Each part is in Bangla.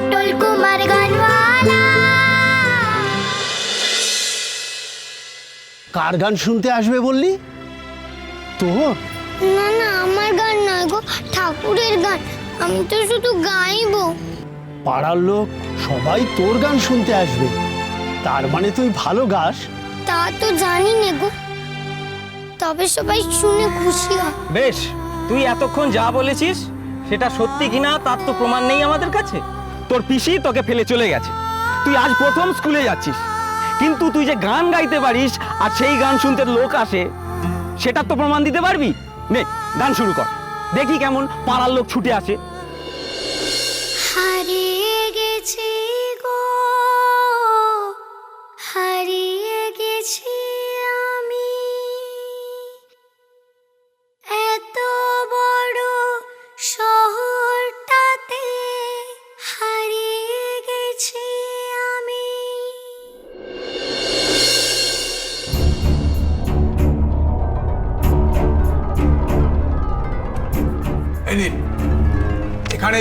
পটল কুমার গানওয়ালা। কার গান শুনতে আসবে বললি? তোর? না না আমার গান নয় গো ঠাকুরের গান। আমি তো শুধু গাইবো। পাড়ার লোক সবাই তোর গান শুনতে আসবে। তার মানে তুই ভালো গাস। তা তো জানি নে গো। তবে সবাই শুনে খুশি হয়। বেশ তুই এতক্ষণ যা বলেছিস সেটা সত্যি কিনা তার তো প্রমাণ নেই আমাদের কাছে। তোর পিসি তোকে ফেলে চলে গেছে। তুই আজ প্রথম স্কুলে যাচ্ছিস। কিন্তু তুই যে গান গাইতে পারিস আর সেই গান শুনতে লোক আসে, সেটার তো প্রমাণ দিতে পারবি? নে, গান শুরু কর। দেখি কেমন পাড়ার লোক ছুটে আসে। হারিয়ে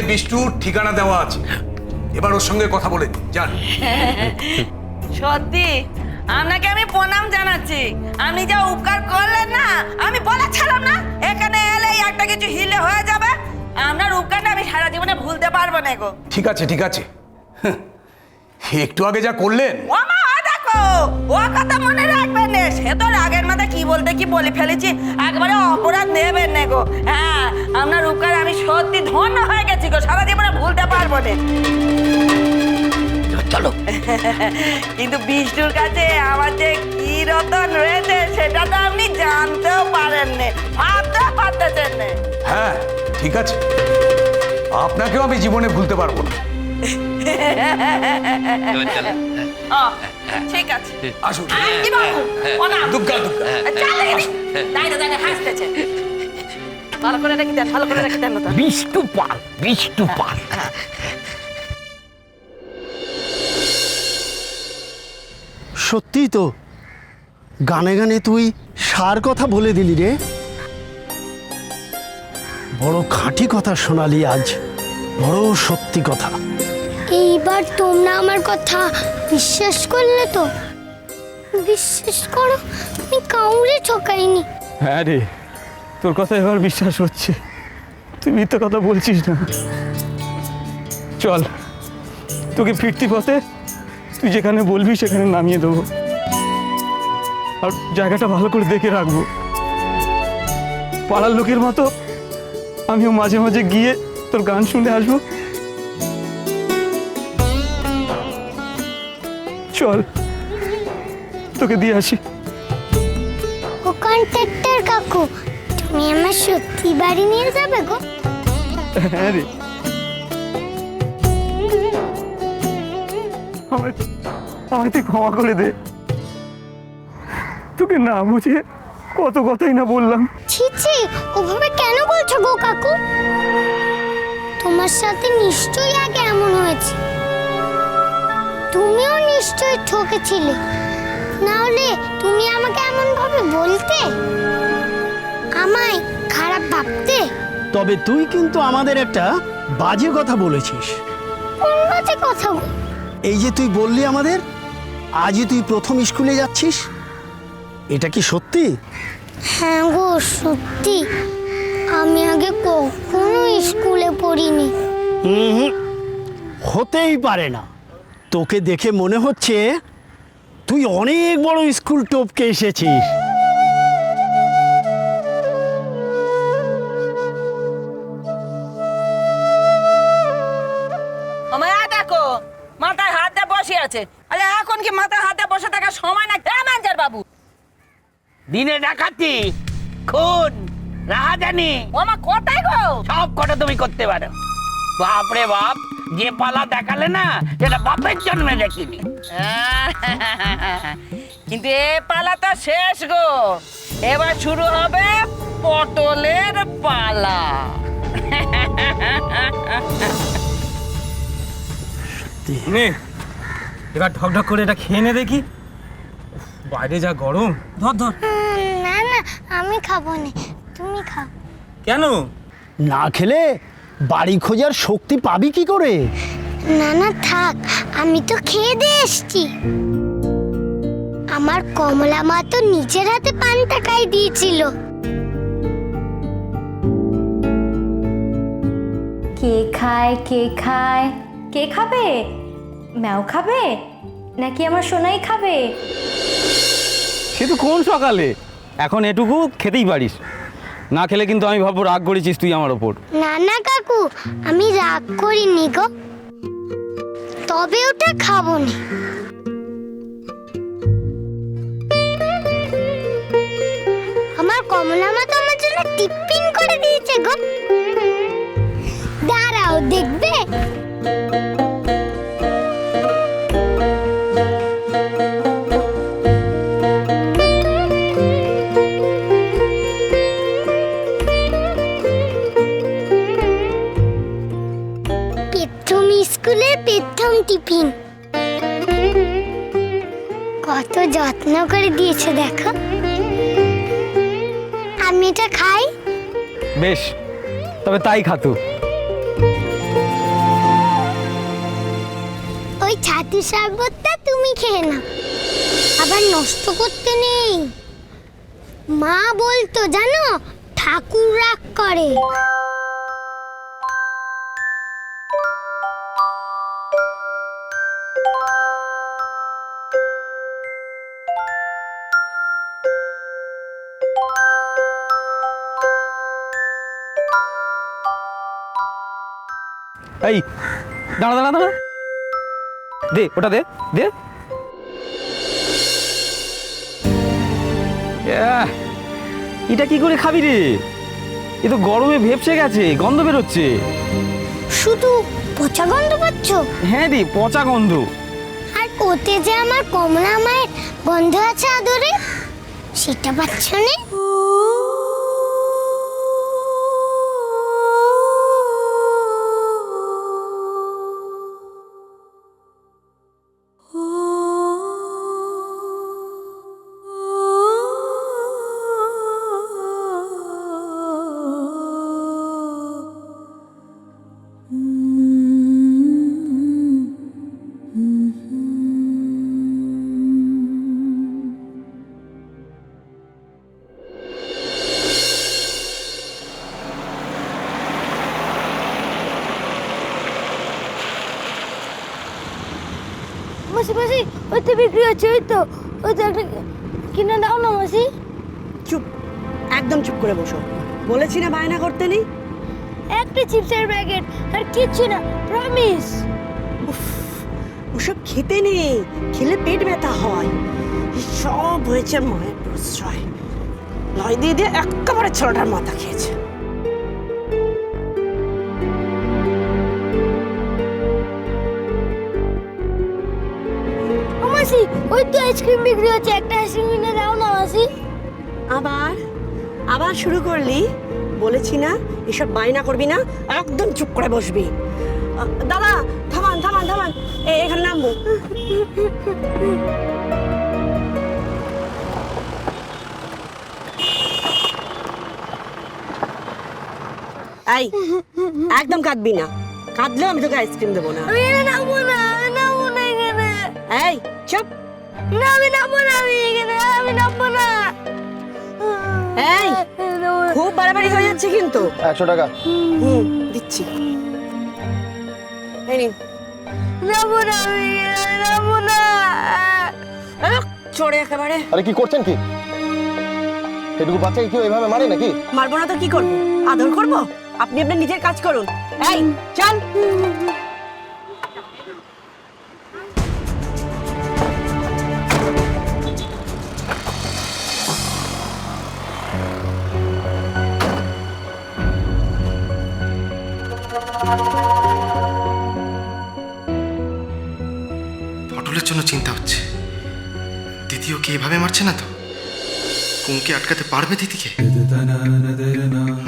বিষ্ণুর ঠিকানা দেওয়া আছে। এবার ওর সঙ্গে কথা বলে যান। সত্যি? আপনাকে আমি প্রণাম জানাচ্ছি। আপনি যা উপকার করলেন না আমি বলেছিলাম না। এখানে এলে একটা কিছু হিলে হয়ে যাবে। আপনার উপকারটা আমি সারা জীবনে ভুলতে পারব না গো। ঠিক আছে ঠিক আছে। একটু আগে যা করলেন ও ও কথা মনে রাখবেন না। সে তো রাগের মাথায় কি বলতে কি বলে ফেলেছি। একবারে অপরাধ নেবেন না গো। হ্যাঁ আপনার উপকার আমি সত্যি ধন্য হয়ে গেছি গো। সারা জীবনে ভুলতে পারব না। চলো। কিন্তু বিষ্ণুর কাছে আমার যে কি রতন রয়েছে সেটা তো আপনি জানতেও পারেন না। ভাবতেও পারতেছেন না। হ্যাঁ ঠিক আছে। আপনাকেও আমি জীবনে ভুলতে পারব না। ঠিক আছে। আসুন। কি বাবু? ও না। দুগ্গা দুগ্গা। চল হাসতেছে। ভালো করে রেখে দেন ভালো করে রেখে দেন না বিষ্টু পাল বিষ্টু পাল। সত্যি তো গানে গানে তুই সার কথা বলে দিলি রে। বড় খাঁটি কথা শোনালি আজ বড় সত্যি কথা। এইবার তোমরা আমার কথা বিশ্বাস করলে তো? বিশ্বাস করো? আমি কাউরে ঠকাইনি। হ্যাঁ রে, তোর কথা এবার বিশ্বাস হচ্ছে। তুই মিথ্যে কথা বলছিস না। চল, তোকে ফিরতি পথে তুই যেখানে বলবি সেখানে নামিয়ে দেবো। আর জায়গাটা ভালো করে দেখে রাখব। পাড়ার লোকের মতো আমিও মাঝে মাঝে গিয়ে তোর গান শুনে আসব। চল। তোকে দিয়ে আসি। ও কন্ট্রাক্টর কাকু তুমি আমার সত্যি বাড়ি নিয়ে যাবে গো। হ্যাঁ রে। আমায় আমায় তুই ক্ষমা করে দে। তোকে না বুঝিয়ে কত কথাই না বললাম। ছি ছি ওভাবে কেন বলছো গো কাকু? তোমার সাথে নিশ্চয়ই আগে এমন হয়েছে। তুমিও নিশ্চয়ই ঠকেছিলে। না হলে তুমি আমাকে এমন ভাবে বলতে? আমায় খারাপ ভাবতে? তবে তুই কিন্তু আমাদের একটা বাজে কথা বলেছিস। কোন বাজে কথা গো? এই যে তুই বললি আমাদের আজই তুই প্রথম স্কুলে যাচ্ছিস? এটা কি সত্যি? হ্যাঁ গো সত্যি। আমি আগে কখনো স্কুলে পড়িনি। হুম হতেই পারে না। তোকে দেখে মনে হচ্ছে তুই অনেক বড় স্কুল টপকে এসেছিস। মাথায় হাত দিয়ে বসে আছে। আরে এখন কি মাথায় হাত দিয়ে বসে থাকার সময় না হ্যাঁ ম্যানেজার বাবু। দিনে ডাকাতি খুন রাহাজানি। ও আমার কোথায় গো? সব কটা তুমি করতে পারো। বাপ রে বাপ। যে পালা দেখালে না সেটা বাপের জন্মে দেখিনি। কিন্তু এ পালা তো শেষ গো। এবার শুরু হবে পটলের পালা। নে এবার ঢক ঢক করে এটা খেয়ে নে দেখি। বাইরে যা গরম। ধর ধর। না না আমি খাব না। তুমি খাও। কেন? না খেলে বাড়ি খোঁজার শক্তি পাবি কি করে? না না থাক আমি তো খেয়ে দিয়ে এসছি। আমার কমলা মা তো নিজের হাতে পানটা খাই দিয়েছিল। কে খায় কে খায়? কে খাবে? ম্যাও খাবে? নাকি আমার সোনাই খাবে? সে তো কোন সকালে? এখন এটুকু খেতেই পারিস। না খেলে কিন্তু আমি ভাববো রাগ করেছিস তুই আমার ওপর। না না, কাকু, আমি রাগ করিনি গো। তবে ওটা খাব না আমার কমলা মা তো আমার জন্য টিফিন করে দিয়েছে গো। দাঁড়াও, দেখবে? দিয়েছে দেখো। আমি এটা খাই। বেশ তবে তাই খাতু ওই ছাতু শরবতটা তুমি খেয়ে না আবার নষ্ট করতে নেই। মা বলতো জানো ঠাকুর রাগ করে। এই দাঁড়া দাঁড়া দাঁড়া। দে ওটা দে দে। এটা কি করে খাবি রে? এ তো গরমে ভেপসে গেছে গন্ধ বেরোচ্ছে। শুধু পচা গন্ধ পাচ্ছ? হ্যাঁ দি পচা গন্ধ। আর ওতে যে আমার কমলা মায়ের গন্ধ আছে আদরে সেটা পাচ্ছ না? মাসি মাসি ওই তো বিক্রি হচ্ছে ওই তো ওই তো একটা কিনে দাও না মাসি? চুপ একদম চুপ করে বসো। বলেছি না বায়না করতে নেই? একটা চিপসের প্যাকেট আর কিচ্ছু না প্রমিস ওসব খেতে নেই খেলে পেট ব্যথা হয়। সব হয়েছে মায়ের প্রশ্রয়। লয় দিয়ে দিয়ে একেবারে ছেলেটার মাথা খেয়েছে। ওই তো আইসক্রিম বিক্রি হচ্ছে একটা আইসক্রিম কিনে দাও না মাসি। আবার? আবার শুরু করলি? বলেছি না এসব বায়না করবি না একদম চুপ করে বসবি। দাদা থামান থামান থামান। এ এখানে নামবো। এই একদম কাঁদবি না। কাঁদলেও আমি তোকে আইসক্রিম দেবো না। এই না আমি নামবো না আমি এখানে আমি নামবো না। এই খুব বাড়াবাড়ি হয়ে যাচ্ছে কিন্তু। একশো টাকা। হুম দিচ্ছি। এই নিন। নামবো না আমি এখানে নামবো না। আহ, চড়ে একেবারে। আরে কি করছেন কি? এটুকু বাচ্চাকে কেউ এভাবে মারে নাকি? মারবো না তো কি করব? আদর করব? আপনি আপনার নিজের কাজ করুন। এই চল। মারছে না তো। কুমকে আটকাতে পারবে দিদিকে?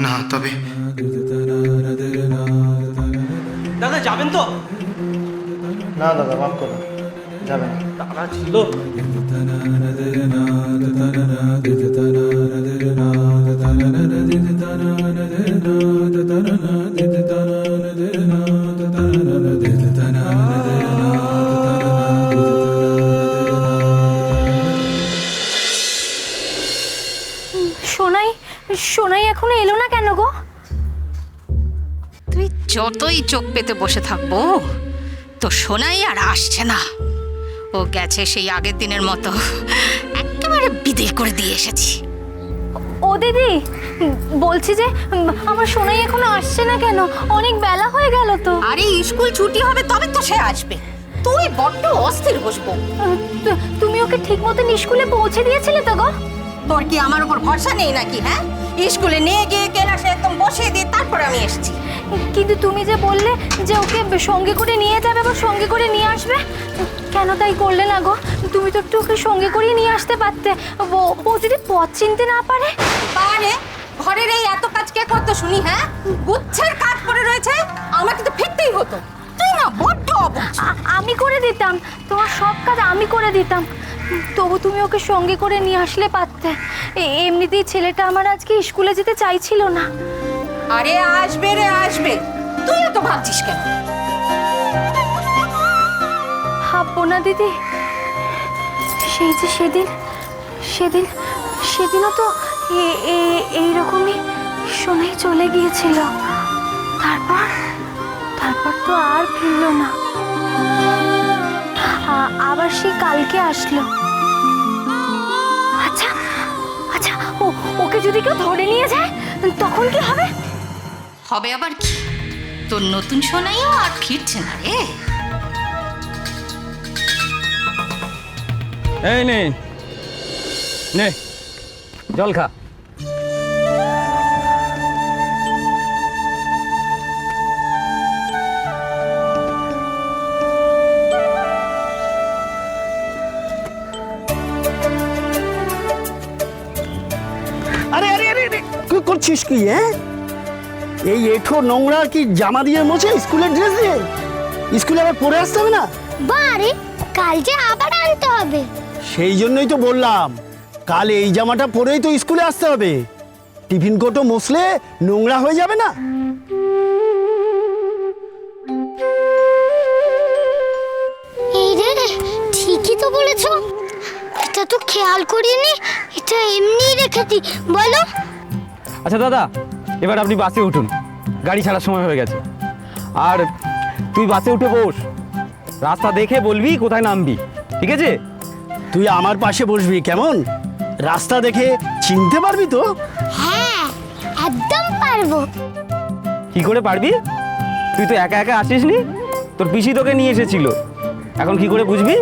না তবে দাদা যাবেন তো? না দাদা মাফ করো যাবে না। তারা ছিল। না সোনাই এখনও এলো না কেন গো? তুই যতই চোখ পেতে বসে থাকব তো সোনাই আর আসছে না। ও গেছে সেই আগের দিনের মতো। একেবারে বিদেয় করে দিয়ে এসেছি। ও দিদি বলছি যে আমার সোনাই এখনও আসছে না কেন? অনেক বেলা হয়ে গেল তো। আরে স্কুল ছুটি হবে তবে তো সে আসবে। তুই বড্ড অস্থির বসবো তুমি ওকে ঠিক মতন স্কুলে পৌঁছে দিয়েছিলে তো গো? তোর কি আমার উপর ভরসা নেই নাকি হ্যাঁ? স্কুলে নিয়ে গিয়ে ক্লাসে একদম বসিয়ে দিয়ে তারপর আমি এসেছি। কিন্তু তুমি যে বললে যে ওকে সঙ্গে করে নিয়ে যাবে বা সঙ্গে করে নিয়ে আসবে কেন তাই করলে না গো? তুমি তো একটু ওকে সঙ্গে করেই নিয়ে আসতে পারতে। ও ও যদি পথ চিনতে না পারে? পারে ঘরের এই এত কাজ কে করতো শুনি হ্যাঁ? গুচ্ছের কাজ পড়ে রয়েছে আমাকে তো ফিরতেই হতো। তুই না বড্ড আ- আমি করে দিতাম। তোমার সব কাজ আমি করে দিতাম। তবু তুমি ওকে সঙ্গে করে নিয়ে আসলে পারতে। এমনিতেই ছেলেটা আমার আজকে স্কুলে যেতে চাইছিল না। আরে আসবে রে আসবে। তুই তো ভাবছিস কেন? ভাববো না দিদি। সেই যে সেদিন সেদিন সেদিনও তো এইরকমই শোনাই চলে গিয়েছিল। তারপর? তারপর তো আর ফিরলো না। আবার সে কালকে আসলো। আচ্ছা আচ্ছা ও ওকে যদি কেউ ধরে নিয়ে যায় তখন কি হবে? হবে আবার কি? তোর নতুন সোনাইও আর ফিরছে না রে। এই নে নে জল খা। করছিস কি হ্যাঁ? এই এঠো নোংরা কি জামা দিয়ে মোছে স্কুলের ড্রেস দিয়ে? স্কুলে আবার পরে আসতে হবে না? বারে কাল যে আবার আনতে হবে। সেই জন্যই তো বললাম কাল এই জামাটা পরেই তো স্কুলে আসতে হবে। টিফিন কোটো মসলে নোংরা হয়ে যাবে না? এই রে ঠিকই তো বলেছ। এটা তো খেয়াল করিনি এটা এমনি রেখেছি বলো। আচ্ছা দাদা এবার আপনি বাসে উঠুন। গাড়ি ছাড়ার সময় হয়ে গেছে। আর তুই বাসে উঠে বস। রাস্তা দেখে বলবি কোথায় নামবি ঠিক আছে? তুই আমার পাশে বসবি কেমন? রাস্তা দেখে চিনতে পারবি তো? হ্যাঁ একদম পারব। কি করে পারবি? তুই তো একা একা আসিস নি তোর পিসি তোকে নিয়ে এসেছিল। এখন কি করে বুঝবি?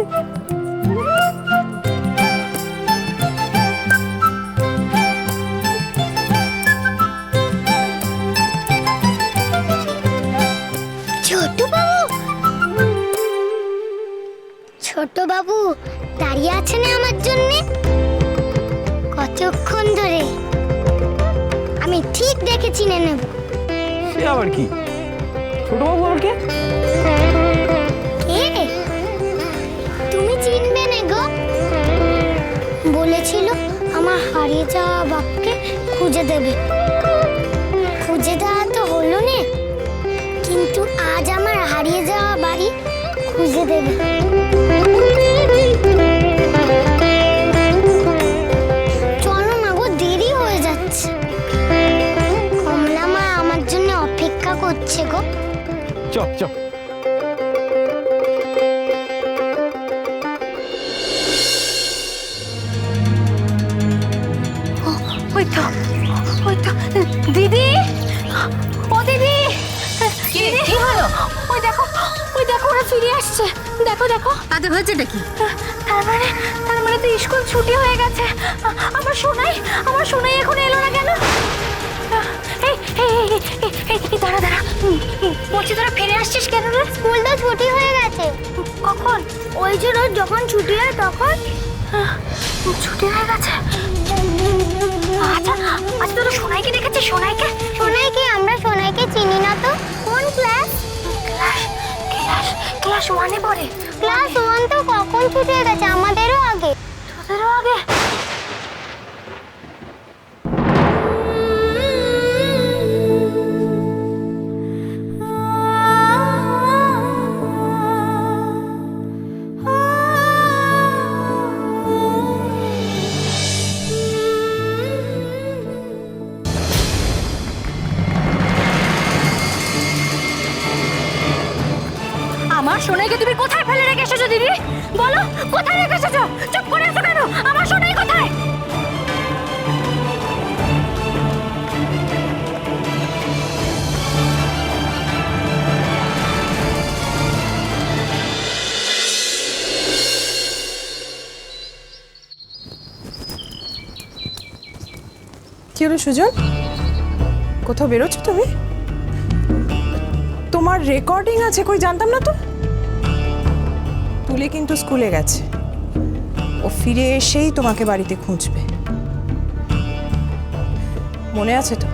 দেখে চিনে নেব সে আবার কি ছোটবাবু আবার কে কে চ চ ওই তো ওই তো দিদি! ও দিদি! কি? কি হলো? ওই দেখো ওই দেখো ওরা ফিরে আসছে। দেখো দেখো। তাদের হয়েছেটা কি? তার মানে তার মানে তো স্কুল ছুটি হয়ে গেছে। আমার সোনাই আমার সোনাই এখন এলো না কেন? এই দাঁড়া দাঁড়া বলছি তোরা ফিরে আসছিস কেন রে স্কুল তো ছুটি হয়ে গেছে কখন ওই যে রোজ যখন ছুটি হয় তখন ছুটি হয়ে গেছে আচ্ছা আচ্ছা তোরা সোনাইকে দেখেছিস সোনাইকে সোনাইকে আমরা সোনাইকে চিনি না তো কোন ক্লাস ক্লাস ক্লাস ক্লাস ওয়ানে পড়ে। ক্লাস ওয়ান তো কখন ছুটি হয়ে গেছে? কি হলো সুজন? কোথাও বেরোচ্ছ তুমি? তোমার রেকর্ডিং আছে কই জানতাম না তো? তুলে কিন্তু স্কুলে গেছে। ও ফিরে এসেই তোমাকে বাড়িতে খুঁজবে। মনে আছে তো?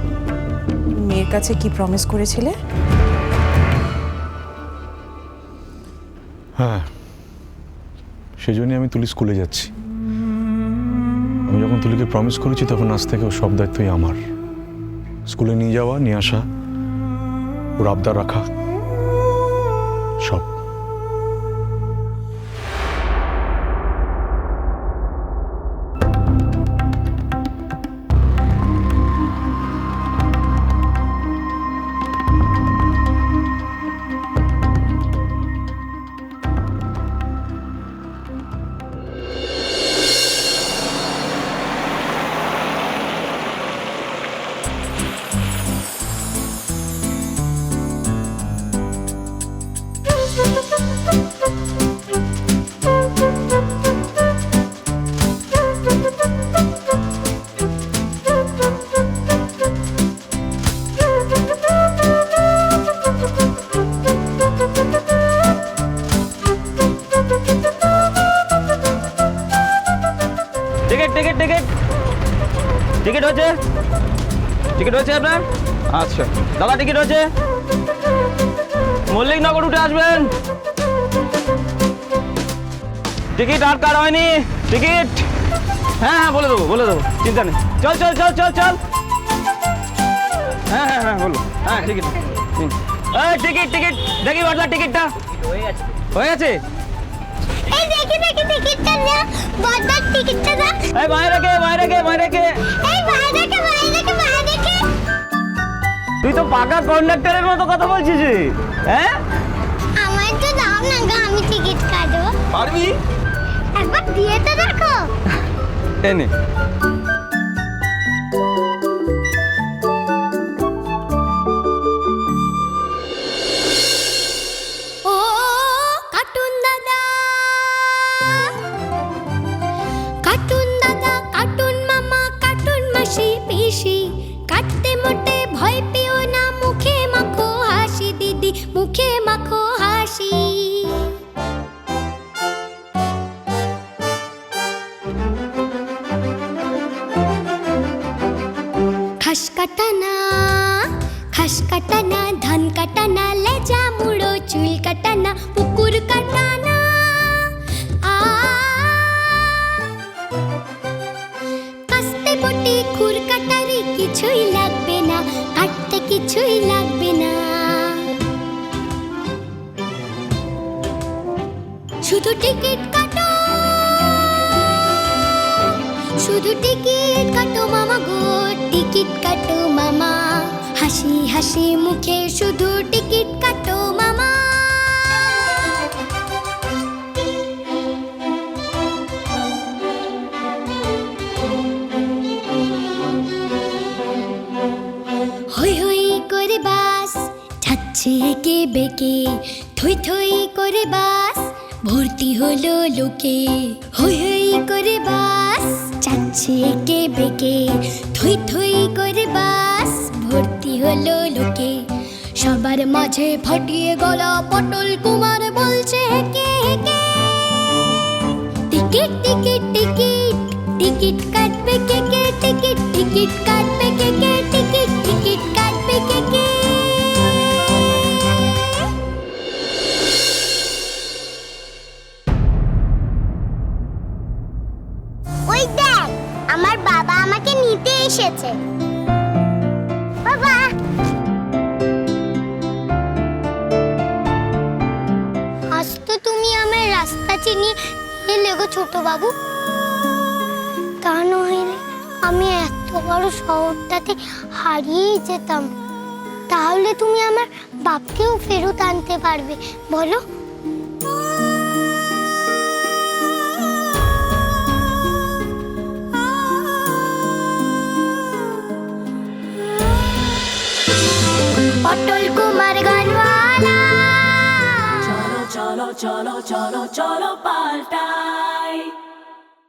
মেয়ের কাছে কি প্রমিস করেছিলে? হ্যাঁ সেই জন্যই আমি তুলি স্কুলে যাচ্ছি। আমি যখন তুলিকে প্রমিস করেছি, তখন আজ থেকে সব দায়িত্বই আমার। স্কুলে নিয়ে যাওয়া, নিয়ে আসা, ওর আবদার রাখা, সব। আচ্ছা। দাদা টিকিট হচ্ছে মল্লিকনগর উঠে আসবেন। টিকিট আর কার হয়নি? টিকিট হ্যাঁ হ্যাঁ বলে দেবো বলে দেবো চিন্তা নেই। চল চল চল চল চল। হ্যাঁ হ্যাঁ হ্যাঁ বলো। হ্যাঁ টিকিট। এই টিকিট টিকিট দেখি বাটলার টিকিটটা হয়ে গেছে? হয়ে গেছে এই দেখি দেখি টিকিটটা না বড়দার টিকিটটা না এই বাইরে কে বাইরে কে বাইরে কে এই বাইরে কে বাইরে কে তুই তো পাকা কন্ডাক্টরের মতো কথা বলছিস। রে। হ্যাঁ? আমার তো দাও না গো আমি টিকিট কাটবো। পারবি? একবার দিয়ে তো দেখো। এনে। কিছুই লাগবে না। শুধু টিকিট কাটো। শুধু টিকিট কাটো মামা গো, টিকিট কাটো মামা। হাসি হাসি মুখে শুধু টিকিট কাটো মামা। যাচ্ছে একে বেকে, থই থই করে বাস, ভর্তি হলো লোকে। হই হই করে বাস যাচ্ছে একে বেকে, থই থই করে বাস, ভর্তি হলো লোকে। সবার মাঝে ফাটিয়ে গলা পটল কুমার বলছে, হেকে হেকে। টিকিট টিকিট টিকিট টিকিট কাটবে কে কে, টিকিট টিকিট কাটবে কে কে, টিকিট টিকিট কাটবে কে কে। এসেছে। বাবা! আজ তো তুমি আমার রাস্তা চিনি। এলে গো ছোট বাবু তা নইলে আমি এত বড় শহরটাতে হারিয়েই যেতাম। তাহলে তুমি আমার বাপকেও ফেরত আনতে পারবে, বলো? অটল কুমার গানওয়ালা। চলো চলো চলো চলো চলো পাল্টাই